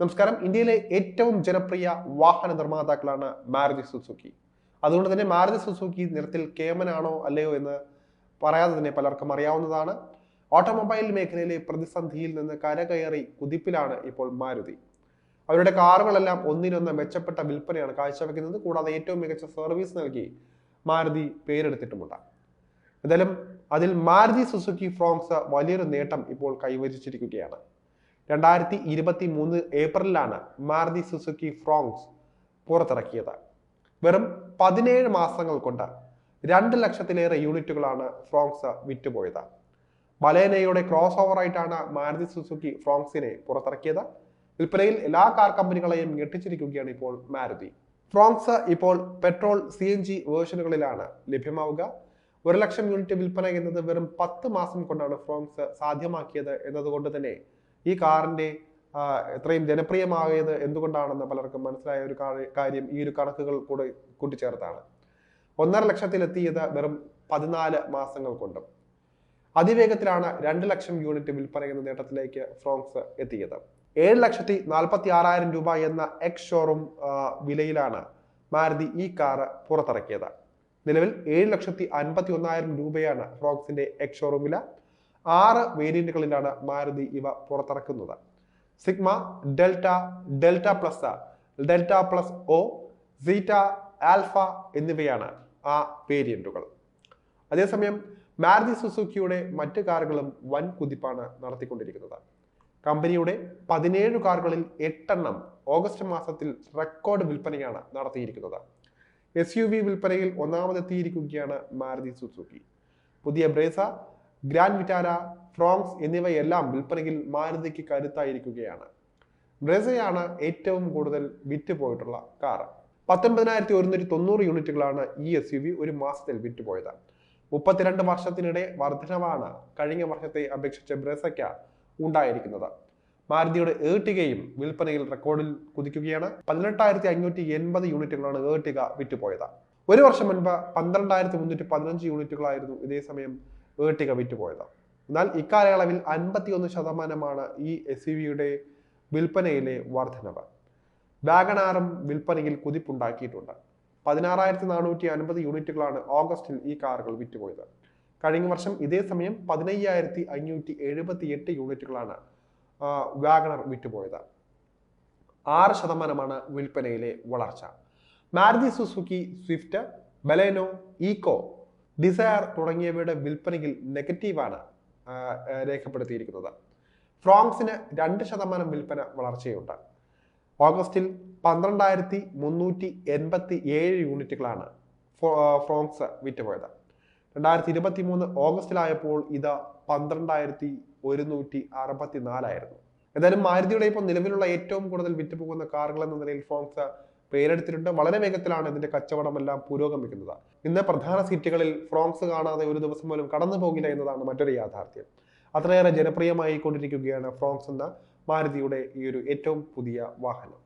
നമസ്കാരം. ഇന്ത്യയിലെ ഏറ്റവും ജനപ്രിയ വാഹന നിർമ്മാതാക്കളാണ് മാരുതി സുസുക്കി. അതുകൊണ്ട് തന്നെ മാരുതി സുസുക്കി നിരത്തിൽ കേമനാണോ അല്ലയോ എന്ന് പറയാതെ തന്നെ പലർക്കും അറിയാവുന്നതാണ്. ഓട്ടോമൊബൈൽ മേഖലയിലെ പ്രതിസന്ധിയിൽ നിന്ന് കരകയറി കുതിപ്പിലാണ് ഇപ്പോൾ മാരുതി. അവരുടെ കാറുകളെല്ലാം ഒന്നിനൊന്ന് മെച്ചപ്പെട്ട വിൽപ്പനയാണ് കാഴ്ചവെക്കുന്നത്. കൂടാതെ ഏറ്റവും മികച്ച സർവീസ് നൽകി മാരുതി പേരെടുത്തിട്ടുമുണ്ട്. എന്തായാലും അതിൽ മാരുതി സുസുക്കി ഫ്രോംസ് വലിയൊരു നേട്ടം ഇപ്പോൾ കൈവരിച്ചിരിക്കുകയാണ്. രണ്ടായിരത്തി ഇരുപത്തി മൂന്ന് ഏപ്രിലാണ് മാരുതി സുസുക്കി ഫ്രോങ്സ് പുറത്തിറക്കിയത്. വെറും പതിനേഴ് മാസങ്ങൾ കൊണ്ട് രണ്ട് ലക്ഷത്തിലേറെ യൂണിറ്റുകളാണ് ഫ്രോങ്സ് വിറ്റുപോയത്. ബലേനയുടെ ക്രോസ് ഓവറായിട്ടാണ് മാരുതി സുസുക്കി ഫ്രോങ്സിനെ പുറത്തിറക്കിയത്. വിൽപ്പനയിൽ എല്ലാ കാർ കമ്പനികളെയും ഞെട്ടിച്ചിരിക്കുകയാണ് ഇപ്പോൾ മാരുതി. ഫ്രോങ്സ് ഇപ്പോൾ പെട്രോൾ സി എൻ ജി വേർഷനുകളിലാണ് ലഭ്യമാവുക. ഒരു ലക്ഷം യൂണിറ്റ് വിൽപ്പന എന്നത് വെറും പത്ത് മാസം കൊണ്ടാണ് ഫ്രോങ്സ് സാധ്യമാക്കിയത് എന്നതുകൊണ്ട് തന്നെ ഈ കാറിന്റെ ഇത്രയും ജനപ്രിയമായത് എന്തുകൊണ്ടാണെന്ന് പലർക്കും മനസ്സിലായ ഒരു കാര്യം ഈ ഒരു കണക്കുകൾ കൂടെ കൂട്ടിച്ചേർത്താണ്. ഒന്നര ലക്ഷത്തിലെത്തിയത് വെറും പതിനാല് മാസങ്ങൾ കൊണ്ട്. അതിവേഗത്തിലാണ് രണ്ട് ലക്ഷം യൂണിറ്റ് വിൽപ്പന എന്ന നേട്ടത്തിലേക്ക് ഫ്രോങ്സ് എത്തിയത്. ഏഴ് ലക്ഷത്തി നാൽപ്പത്തി ആറായിരം രൂപ എന്ന എക്സ് ഷോറൂം വിലയിലാണ് മാരുതി ഈ കാറ് പുറത്തിറക്കിയത്. നിലവിൽ ഏഴ് ലക്ഷത്തി അൻപത്തി ഒന്നായിരം രൂപയാണ് ഫ്രോക്സിന്റെ എക്സ് ഷോറൂം വില. ആറ് വേരിയന്റുകളിലാണ് മാരുതി ഇവ പുറത്തിറക്കുന്നത്. Sigma delta delta plus delta plus O zeta alpha എന്നിവയാണ് ആ വേരിയന്റുകൾ. അതേസമയം മാരുതി സുസുക്കിയുടെ മറ്റ് കാറുകളും വൻ കുതിപ്പാണ് നടത്തിക്കൊണ്ടിരിക്കുന്നത്. കമ്പനിയുടെ പതിനേഴ് കാറുകളിൽ എട്ടെണ്ണം ഓഗസ്റ്റ് മാസത്തിൽ റെക്കോർഡ് വിൽപ്പനയാണ് നടത്തിയിരിക്കുന്നത്. എസ് യു വി വിൽപ്പനയിൽ ഒന്നാമതെത്തിയിരിക്കുകയാണ് മാരുതി സുസുക്കി. പുതിയ ബ്രേസ ഗ്രാൻഡ് വിറ്റാര ഫ്രോങ്സ് എന്നിവയെല്ലാം വിൽപ്പനയിൽ മാരുതിക്ക് കരുത്തായിരിക്കുകയാണ്. ബ്രസയാണ് ഏറ്റവും കൂടുതൽ വിറ്റ് വിറ്റുപോയിട്ടുള്ള കാർ. പത്തൊൻപതിനായിരത്തി ഒരുന്നൂറ്റി തൊണ്ണൂറ് യൂണിറ്റുകളാണ് ഈ എസ് യു വി ഒരു മാസത്തിൽ വിറ്റുപോയത്. മുപ്പത്തിരണ്ട് വർഷത്തിനിടെ വർധനവാണ് കഴിഞ്ഞ വർഷത്തെ അപേക്ഷിച്ച് ബ്രസയ്ക്ക് ഉണ്ടായിരിക്കുന്നത്. മാരുതിയുടെ ഏർട്ടികയും വിൽപ്പനയിൽ റെക്കോർഡിൽ കുതിക്കുകയാണ്. പതിനെട്ടായിരത്തി അഞ്ഞൂറ്റി എൺപത് യൂണിറ്റുകളാണ് ഏർട്ടിക വിറ്റുപോയത്. ഒരു വർഷം മുൻപ് പന്ത്രണ്ടായിരത്തി മുന്നൂറ്റി പതിനഞ്ച് യൂണിറ്റുകളായിരുന്നു ഇതേ സമയം ഏർട്ടിക വിറ്റുപോയത് എന്നാൽ ഇക്കാലയളവിൽ അൻപത്തിയൊന്ന് ശതമാനമാണ് ഈ എസ് യു വിയുടെ വിൽപ്പനയിലെ വർധനവ്. വാഗണാറും വിൽപ്പനയിൽ കുതിപ്പുണ്ടാക്കിയിട്ടുണ്ട്. പതിനാറായിരത്തി നാനൂറ്റി അൻപത് യൂണിറ്റുകളാണ് ഓഗസ്റ്റിൽ ഈ കാറുകൾ വിറ്റുപോയത്. കഴിഞ്ഞ വർഷം ഇതേ സമയം പതിനയ്യായിരത്തി അഞ്ഞൂറ്റി എഴുപത്തി എട്ട് യൂണിറ്റുകളാണ് വാഗണർ വിറ്റുപോയത്. ആറ് ശതമാനമാണ് വിൽപ്പനയിലെ വളർച്ച. Maruti Suzuki Swift Baleno Eeco Dzire തുടങ്ങിയവയുടെ വിൽപ്പനയിൽ നെഗറ്റീവാണ് രേഖപ്പെടുത്തിയിരിക്കുന്നത്. ഫ്രോങ്സിന് രണ്ട് ശതമാനം വിൽപ്പന വളർച്ചയുണ്ട്. ഓഗസ്റ്റിൽ പന്ത്രണ്ടായിരത്തി മുന്നൂറ്റി എൺപത്തി ഏഴ് യൂണിറ്റുകളാണ് ഫ്രോങ്സ് വിറ്റുപോയത്. രണ്ടായിരത്തി ഇരുപത്തി മൂന്ന് ഓഗസ്റ്റിലായപ്പോൾ ഇത് പന്ത്രണ്ടായിരത്തി ഒരുന്നൂറ്റി അറുപത്തി നാലായിരുന്നു എന്തായാലും മാരുതിയുടെ ഇപ്പോൾ നിലവിലുള്ള ഏറ്റവും കൂടുതൽ വിറ്റുപോകുന്ന കാറുകൾ എന്ന നിലയിൽ ഫ്രോങ്സ് പേരെടുത്തിട്ടുണ്ട്. വളരെ വേഗത്തിലാണ് ഇതിന്റെ കച്ചവടമെല്ലാം പുരോഗമിക്കുന്നത്. ഇന്ന് പ്രധാന സീറ്റുകളിൽ ഫ്രോങ്സ് കാണാതെ ഒരു ദിവസം പോലും കടന്നു പോകില്ല എന്നതാണ് മറ്റൊരു യാഥാർത്ഥ്യം. അത്രയേറെ ജനപ്രിയമായി കൊണ്ടിരിക്കുകയാണ് ഫ്രോങ്സ് എന്ന മാരുതിയുടെ ഈ ഒരു ഏറ്റവും പുതിയ വാഹനം.